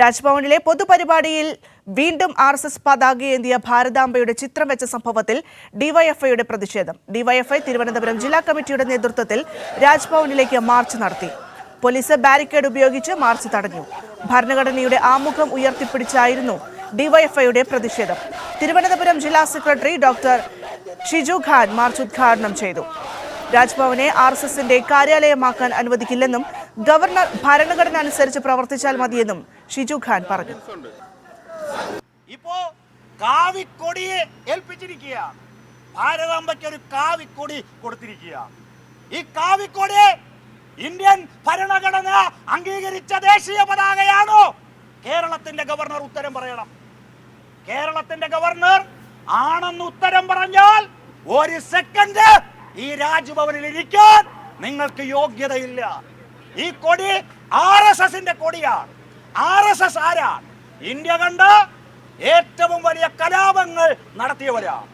രാജ്ഭവനിലെ പൊതുപരിപാടിയിൽ വീണ്ടും R S S പതാകയേന്തിയ ഭാരതാംബയുടെ ചിത്രം വെച്ച സംഭവത്തിൽ ഡിവൈഎഫ്ഐയുടെ പ്രതിഷേധം. ഡിവൈഎഫ്ഐ തിരുവനന്തപുരം ജില്ലാ കമ്മിറ്റിയുടെ നേതൃത്വത്തിൽ രാജ്ഭവനിലേക്ക് മാർച്ച് നടത്തി. പോലീസ് ബാരിക്കേഡ് ഉപയോഗിച്ച് മാർച്ച് തടഞ്ഞു. ഭരണഘടനയുടെ ആമുഖം ഉയർത്തിപ്പിടിച്ചായിരുന്നു ഡിവൈഎഫ്ഐയുടെ പ്രതിഷേധം. തിരുവനന്തപുരം ജില്ലാ secretary doctor Shiju Khan march ഉദ്ഘാടനം ചെയ്തു. രാജ്ഭവനെ ആർ എസ് എസിന്റെ കാര്യാലയമാക്കാൻ അനുവദിക്കില്ലെന്നും ഗവർണർ ഭരണഘടന അനുസരിച്ച് പ്രവർത്തിച്ചാൽ മതിയെന്നും ഷിജു ഖാൻ പറഞ്ഞു. ഇപ്പോ കാവിക്കൊടിയെ ഏൽപ്പിച്ചിരിക്കുക ഭാരതാംബയ്ക്ക് ഒരു കാവിക്കൊടി കൊടുത്തിരിക്കുക ഈ കാവിക്കൊടി ഇന്ത്യൻ ഭരണഘടന അംഗീകരിച്ച ദേശീയ പതാകയാണോ? കേരളത്തിന്റെ ഗവർണർ ഉത്തരം പറയണം. കേരളത്തിന്റെ ഗവർണർ ആണെന്ന് ഉത്തരം പറഞ്ഞാൽ ഒരു സെക്കൻഡ് ഈ രാജ്ഭവനിൽ ഇരിക്കാൻ നിങ്ങൾക്ക് യോഗ്യതയില്ല. ഈ കൊടി ആർ എസ് എസിന്റെ കൊടിയാണ്. ആർ എസ് എസ് ആരാണ് ഇന്ത്യ കണ്ട ഏറ്റവും വലിയ കലാപങ്ങൾ നടത്തിയവരാണ്.